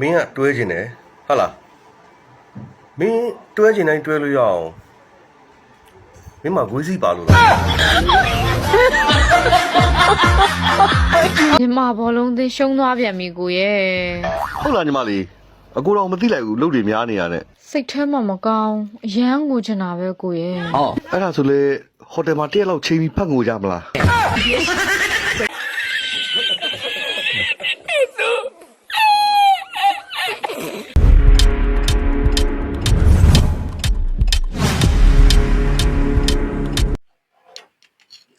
မင်းကတွဲကျင်တယ်ဟုတ်လားမင်းတွဲကျင်တိုင်းတွဲလို့ရအောင်မင်းမဂွေးစီပါလို့လားမြန်မာဘောလုံးသင်းရှုံးသွားပြန်ပြီကိုရဲ့ဟုတ်လားညီမလေးအကူတော့မသိလိုက်ဘူးလုပ်တွေများနေရတဲ့စိတ်ထဲမှာမကောင်းအရန်ကိုချင်တာပဲကိုရဲ့ဟောအဲ့ဒါဆိုလေဟိုတယ်မှာတရက်လောက်ချိန်ပြီးဖတ်ငိုကြမလား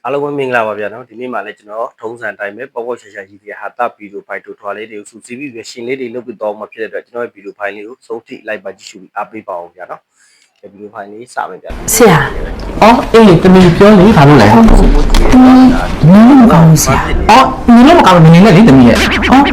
အားလုံးပဲမင်္ဂလာပါဗျာနော်ဒီနေ့မှလည်းကျွန်တော်ထုံးစံတိုင်းပဲပေါ့ပေါ့ရှာရှာကြီးတွေဟာတာဗီဒီယိုဖိုင်တို့ထွာလေးတွေကိုစူစီပြီးပြီးရှင်လေးတွေလုပ်ပြီးတော့မှဖြစ်တဲ့အတွက်ကျွန်တော်ရဲ့ဗီဒီယိုဖိုင်လေးကိုစုံထိလိုက်ပါကြည့်ရှုပြီးအားပေးပါအောင်ဗျာနော်ဒီဗီဒီယိုဖိုင်လေးစမယ်ဗျာဆရာအော်အေးတမီပြောလေဘာလို့လဲနင်းလုံးမကောင်းဘူးဆရာအော်နင်းလုံးမကောင်းဘူးနင်းလည်းလေတမီရဲ့အော်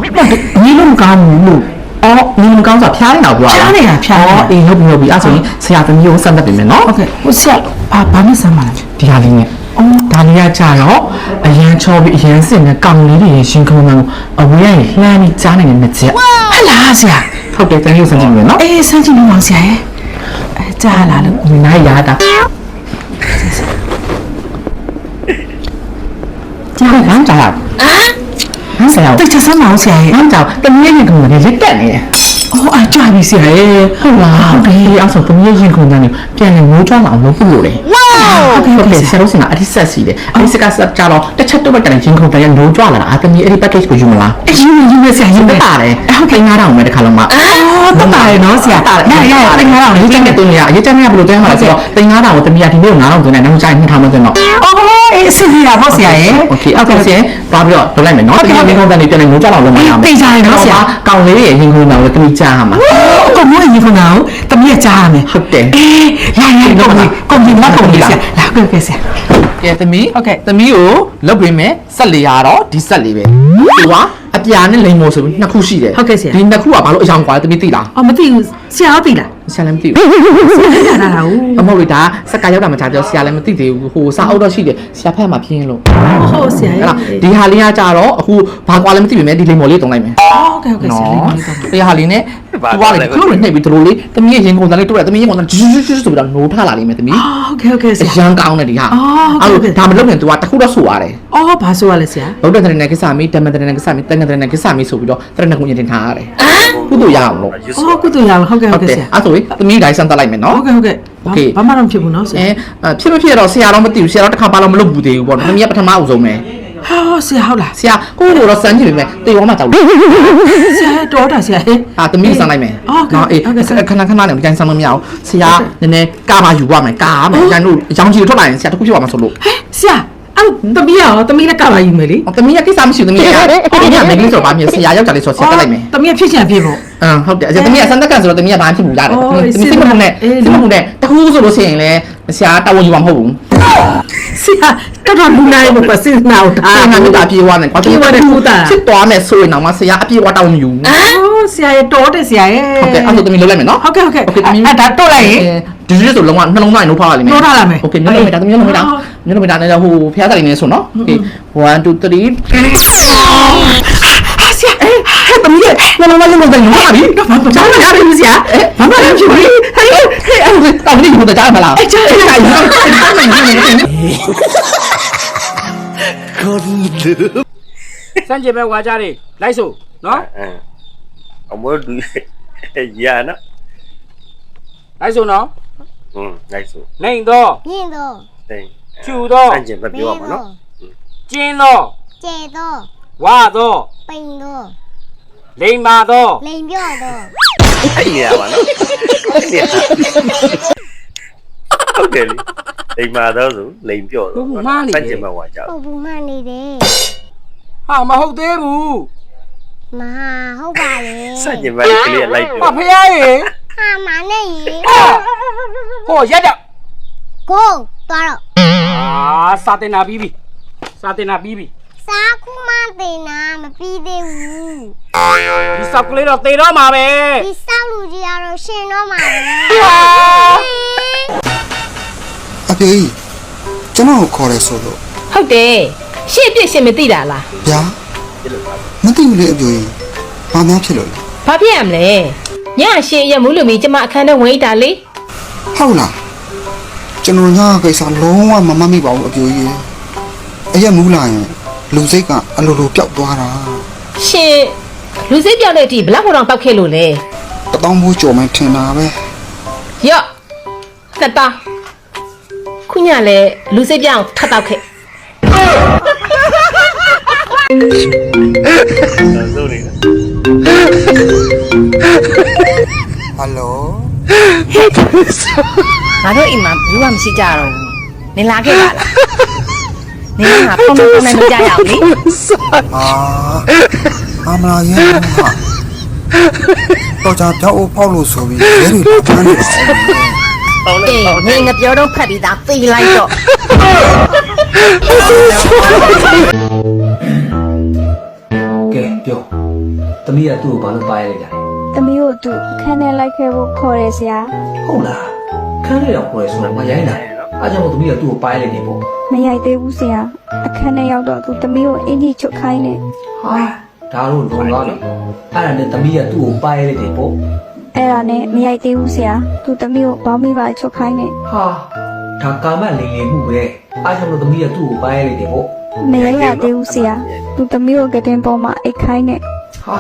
နင်းလုံးမကောင်းဘူးလို့အော်နင်းလုံးမကောင်းဆိုဖျားနေတာပြောတာဖျားနေတာဖျားအော်အေးဟုတ်ပြီဟုတ်ပြီအဲ့ဆိုရင်ဆရာတမီကိုစမ်းသပ်ပြင်မယ်နော်ဟုတ်ကဲ့ဟိုဆရာဘာဘာနဲ့စမ်းပါလဲဒီဟာလေးနဲ့ အော်ဒါလေးကကြာတော့အရန်ချောပြီးအရန်စင်တဲ့ကောင်လေးတွေရှင်ခုံမှန်အဝေးရလှမ်းပြီးကြားနေတဲ့နှစ်ချက်ဟဲ့လားဆရာဟုတ်တယ်တမီကိုစမ်းကြည့်မယ်နော်အေးစမ်းကြည့်မယ်ပါဆရာရဲ့အဲကြားလာလို့ဒီနိုင်ရတာကြားရမ်းကြားဟမ်ဆရာတိတ်ချစမ်းမအောင်ဆရာရဲ့ဟမ်ကြောင့်တမီးရဲ့ရင်ခုန်ကနေလက်တက်နေတယ် အော်အကြပြီဆရာရဲ့ဟုတ်လားဟုတ်တယ်အဲ့ဆိုတမီးရဲ့ရင်ခုန်ကနေပြန်လည်မိုးချောင်းအောင်လုပ်ဖို့လို့လေဝေါဟုတ်ကဲ့ဟုတ်ကဲ့ဆရာတို့စင်ကအဒီဆက်စီတယ်အဒီစကဆက်ကြတော့တစ်ချက်တော့ပဲကန်ရင်ခုန်ပြန်မိုးကြွလာတာအတမီးအဲ့ဒီ package ကိုယူမလားအယူယူပဲဆရာယူပဲပါတယ်ဟုတ်ကဲ့9000ပဲတစ်ခါလုံးမအော်တတ်ပါတယ်နော်ဆရာရရရတင်9000ရေးချင်တဲ့တုံးရရေးချင်တဲ့ဘယ်လိုတန်းမှာလဲဆိုတော့တင်9000ကိုတမီးကဒီနေ့9000သွင်းတယ်နောက်ကျရင်2000မသွင်းတော့အော် အေးစစ်စီတာပေါ့ဆရာရဲ့โอเคအောက်ဆရာပါပြီးတော့လုပ်လိုက်မယ်နော်ဒီနေ့ကုန်တန်နေပြန်နေမိုးကြတော့လုံးမရအောင်သိကြတယ်နော်ဆရာကောင်လေးရဲ့ရင်ခုန်တော်ကိုတမီးကြားမှာကောမိုးရင်ခုန်တော်တမီးကြားရမယ်ဟုတ်တယ်အေးရရတော့ကုန်ပြီမကုန်ပြီဆရာလာကြည့်ဆရာ ကဲသမီးဟုတ်ကဲ့သမီးကိုလုတ်ပေးမယ်ဆက်လေးရတော့ဒီဆက်လေးပဲသူကအပြာနဲ့လိမ်မို့ဆိုပြီးနှစ်ခုရှိတယ် ဟုတ်ကဲ့ဆရာ ဒီနှစ်ခုကဘာလို့အယောင်ကွာလဲသမီးသိလား အော်မသိဘူးဆရာသိလား ဆရာလည်းမသိဘူးဆရာလာတာဟုတ်အမဟုတ်လေဒါစက်ကရောက်တာမှကြားပြောဆရာလည်းမသိသေးဘူးဟိုစာအုပ်တော့ရှိတယ်ဆရာဖက်မှာပြင်းလို့ဟုတ်ဆရာအဲ့ဒါဒီဟာလေးကကြတော့အခုဘာကွာလဲမသိပေမဲ့ဒီလိမ်မို့လေးတုံးလိုက်မယ်ဟုတ်ကဲ့ဟုတ်ကဲ့ဆရာလေးနော်ဒီဟာလေးနဲ့သူကလေခလို့နှိပ်ပြီးတို့လေးသမီးရဲ့ရင်ကုန်သားလေးတို့ရသမီးရင်ကုန်သားဂျူးဂျူးဂျူးဆိုပြီးတော့နိုးထလာလိမ့်မယ်သမီးဟုတ်ကဲ့ဟုတ်ကဲ့ဆအရာရန်ကောင်းတယ်ဒီဟာအော်ဟုတ်ကဲ့ဒါမလုပ်ရင် तू ကတခုတော့ဆိုရတယ်အော်ဘာဆိုရလဲဆရာဗုဒ္ဓတရဏကိစ္စမီဓမ္မတရဏကိစ္စမီတန်ခတရဏကိစ္စမီဆိုပြီးတော့တရဏဂုံရင်တင်ထားရတယ်ကုသိုလ်ရအောင်လို့အော်ကုတူရအောင်ဟုတ်ကဲ့ဟုတ်ကဲ့ဆရာအဲ့ဆိုရင်သမီးတိုင်းစမ်းတက်လိုက်မယ်နော် ဟုတ်ကဲ့ဟုတ်ကဲ့ โอเค ဘာမှတော့ဖြစ်ဘူးနော်ဆရာ အဲဖြစ်မဖြစ်တော့ဆရာတော့မသိဘူးဆရာတော့တစ်ခါပါလို့မလုပ်ဘူးသေးဘူးပေါ့သမီးကပထမအုပ်ဆုံးပဲ ဟာဆရာဟုတ်လား ဆရာကိုကိုတော့စမ်းကြည့်ပြီမဲ့တေရောမှကြောက်လို့ ဆရာတော်တာဆရာဟဲ့ အာသမီးစမ်းလိုက်မယ် အော်ဟုတ်ကဲ့ အေး ဟုတ်ကဲ့ဆရာ ခဏခဏနဲ့ကြိုင်းစမ်းလို့မရအောင်ဆရာနည်းနည်းကာပါယူရမယ်ကာမယ်ရန်တို့အကြောင်းကြီးထွက်လာရင်ဆရာတခုဖြစ်သွားမှာဆိုလို့ ဟဲ့ဆရာ အဲ့တမီးရောတမီးနဲ့ကပါယူမယ်လေသမီးကကိစ္စမရှိဘူးသမီးကသမီးကမင်းဆိုပါမြေဆရာရောက်ကြလေဆိုဆရာတက်လိုက်မယ်တမီးဖြစ်ချင်ဖြစ်ပေါ့အမ်ဟုတ်တယ်အကျသမီးကစမ်းတက်ကန်ဆိုတော့သမီးကဘာမှဖြစ်ဘူးရတယ်အော်သမီးစိတ်မမှုနဲ့အေးစိတ်မမှုနဲ့တခုဆိုလို့ရှိရင်လည်းဆရာတာဝန်ယူမှာမဟုတ်ဘူးဆရာတော်တော်လူနိုင်မပတ်စင်နာတာအာငါမြတ်တာပြေးသွားမယ်ကွာပြေးသွားတယ်ဟုတ်တာဖြစ်သွားမယ်ဆိုရင်တော့မဆရာအပြေးသွားတောင်းမယူဘူးအော် ဆရာရဲ့တော်တယ်ဆရာရဲ့ ဟုတ်ကဲ့အဲ့ဒါသမီးလုပ်လိုက်မယ်နော် ဟုတ်ကဲ့ဟုတ်ကဲ့ โอเคသမီး အဲ့ဒါတော့လိုက်ရင် ဒီဒီဆိုလုံးဝနှလုံးသားရင်လို့ဖောက်ရလိမ့်မယ် နှုတ်ထားရမယ် โอเคညလုံးမိတာသမီးညလုံးမိတာ အော် ညလုံးမိတာနဲ့ဟိုဖျားတယ်နေဆိုနော်โอเค1 2 3 ဟာဆရာအေး ဟဲ့သမီးရဲ့ညလုံးသားညလုံးသားညလုံးပါပြီ တော့ဘာကြောင်းရပြီဆရာဘာမှမဖြစ်ဘူး ဟဲ့ဟဲ့အဲ့ဒါတောင်းနေဘူးကြားမလား အဲ့ကြားရရ စမ်းကြည့်မဲ့ဝါကြတွေလိုက်စို့နော် အဲအမေတို့ရနော်လိုက်စို့နော်ဟွန်းလိုက်စို့လိမ့်တော့မြင့်တော့တိန်ဖြူတော့စန့်ကျင်ဘက်ပြောရမှာနော်ကျင်းတော့ကျဲတော့ဝါတော့ပိန်တော့လိမ့်မာတော့လိန်ပြော့တော့အဲ့ရပါနော်ဟုတ်တယ်လေလိမ်မာတော့ဆိုလိမ်ပြော့တော့စန့်ကျင်ဘက်ဝါကြောက်ဟုတ်ဘူးမှနေတယ်ဟာမဟုတ်သေးဘူး မဟာဟုတ်ပါလေစန့်ကျင်ဘက်ကလေးလိုက်ပြောဟာဖះရေဟာမနဲ့ရေဟောရက်တော့ကိုသွားတော့အာစာတင်နာပြီးပြီစာတင်နာပြီးပြီစားခုမှတင်တာမပြီးသေးဘူးဒီစောက်ကလေးတော့တေတော့မှာပဲဒီစောက်လူကြီးကတော့ရှင်တော့မှာပဲအဖေကြီးကျွန်တော်ကိုခေါ်ရဲဆိုလို့ဟုတ်တယ်ရှေ့ပြစ်ရှင်မသိတာလားဗျာ မသိဘူးလေအပြိုကြီးဘာများဖြစ်လို့လဲဘာဖြစ်ရမလဲညရှေ့ရက်မူးလူမီကျမအခန်းထဲဝင်အိတ်တာလေဟုတ်လားကျွန်တော်ညာကိစ္စလုံးဝမမတ်မိပါဘူးအပြိုကြီးအရက်မူးလာရင်လူစိတ်ကအလိုလိုပျောက်သွားတာရှင်လူစိတ်ပြောင်းတဲ့အထိဘလောက်ခေါတောင်တောက်ခဲ့လို့လဲတပေါင်းဘူးကြော်မှထင်တာပဲရော့နှစ်တာခုညလဲလူစိတ်ပြောင်းထပ်တောက်ခဲ့ စိုးနေတာဟယ်လိုငါတို့အိမ်မှာဘူးမှမရှိကြတော့ဘူးနင်လာခဲ့ပါလားနင်ကဖုန်းဖုန်းနဲ့မကြရအောင်လေအာအမလာရဲ့ဟာတော့ကြပြောက်ဖောက်လို့ဆိုပြီးရဲတွေလာဖမ်းနေပါဦးပေါင်းနေအေးပေါင်းနနေင်ငပြောတော့ဖတ်ပြီးသားသိလိုက်တော့ ကဲပြောတမီးကသူ့ကိုဘာလို့ပါရလိုက်တာလဲသမီးတို့သူခန်းထဲလိုက်ခဲ့ဖို့ခေါ်တယ်ဆရာဟုတ်လားခန်းလေးတော့ခေါ်ရဲဆိုတော့မရိုင်းတာအားကြောင့်မို့တမီးကသူ့ကိုပါရလိုက်နေပေါ့မရိုက်သေးဘူးဆရာအခန်းထဲရောက်တော့သူသမီးကိုအင်ကြီးချုပ်ခိုင်းတယ်ဟာဒါတော့လုံသွားပြီအဲ့ဒါနဲ့တမီးကသူ့ကိုပါရလိုက်တယ်ပေါ့အဲ့ဒါနဲ့မရိုက်သေးဘူးဆရာသူသမီးကိုဘောင်းမိပါချုပ်ခိုင်းတယ်ဟာဒါကာမလိမ်လည်မှုပဲအားကြောင့်မို့တမီးကသူ့ကိုပါရလိုက်တယ်ပေါ့ မရိုက်ရသေးဘူးဆရာသူသမီးကိုကတင်ပေါ်မှာအိတ်ခိုင်းတယ်ဟာ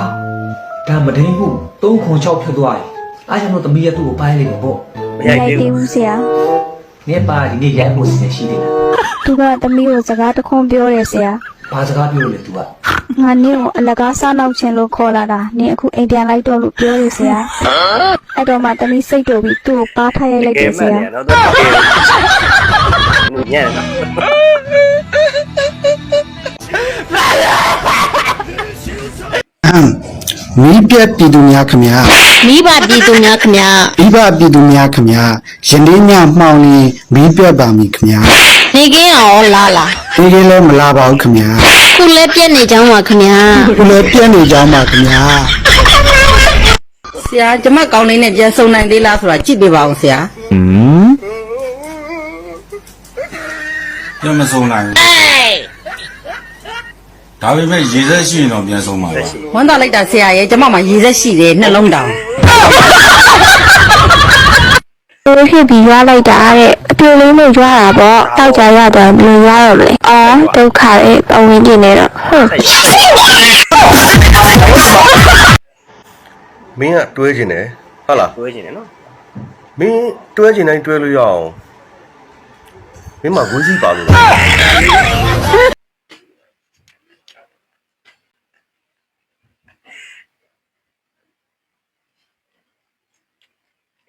ဒါမဒိန်မှု3ခွန်6ဖြတ်သွားပြီအားကြောင့်မို့တမီးကသူ့ကိုပါရလိုက်တယ်ပေါ့မရိုက်သေးဘူးဘူးဆရာနေပါဒီနေ့ရိုက်ဖို့စီစဉ်ရှိတယ်လားသူကသမီးကိုစကားတခွန်းပြောတယ်ဆရာဘာစကားပြောလို့လဲ तू ကငါနင့်ကိုအလကားစားနောက်ခြင်းလို့ခေါ်လာတာနင်အခုအိမ်ပြန်လိုက်တော့လို့ပြောတယ်ဆရာအဲ့တော့မှသမီးစိတ်တူပြီးသူ့ကိုပါထားရိုက်လိုက်တယ်ဆရာနော်တော့ မီးပြက်ပြည်သူများခမညာမိဘပြည်သူများခင်ဗျာမိဘပြည်သူများခမညာယနေ့ညမှောင်လင်းမီးပြက်ပါမည်ခမညာနေကင်းအောင်လာလာဒီကလေးမလာပါဘူးခမညာခုလည်းပြက်နေကြောင်းပါခင်ဗျာခုလည်းပြက်နေကြမှာခမညာဆရာကျမကောင်းလေးနဲ့ပြန်ဆုံနိုင်သေးလားဆိုတာကြည့်ပေးပါအောင်ဆရာပြန်မဆုံးနိုင်ဘူး ဒါပေမဲ့ရေဆက်ရှိရင်တော့ပြန်ဆုံးပါပါဝမ်းသာလိုက်တာဆရာရဲ့ကျမမှာရေဆက်ရှိတယ်နှလုံးတောင်သူဖြစ်ပြီးရွာလိုက်တာတဲ့အပြိုလေးနဲ့ရွာတာပေါ့တောက်ကြရတော့ဘယ်လိုရွာတော့မလဲအော်ဒုက္ခရဲ့ပဝင်ပြနေတော့ဟွန်းမင်းကတွဲကျင်တယ်ဟုတ်လားတွဲကျင်တယ်နော်မင်းတွဲကျင်တိုင်းတွဲလို့ရအောင်မင်းမဝေးစီပါလို့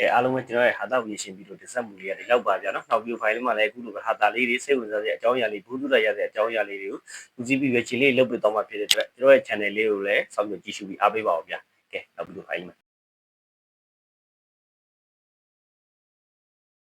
အဲအားလုံးပဲကျွန်တော်ရဲ့ဟာတာဝီရှင်ပြီးတော့တင်ဆက်မှုလေးရတယ်လောက်ပါဗျာနော်နောက်ပြီးဖိုင်လေးမှာလည်းအခုလိုပဲဟာတာလေးတွေစိတ်ဝင်စားတဲ့အကြောင်းအရာလေးဘူးတူရရတဲ့အကြောင်းအရာလေးတွေကိုဦးစီးပြီးပဲချင်းလေးလုပ်ပြတော့မှဖြစ်တဲ့အတွက်ကျွန်တော်ရဲ့ channel လေးကိုလည်းစောင့်ကြည့်ကြည့်ရှုပြီးအားပေးပါဦးဗျာကဲနောက်ပြီးတော့ဖိုင်လေးမှာ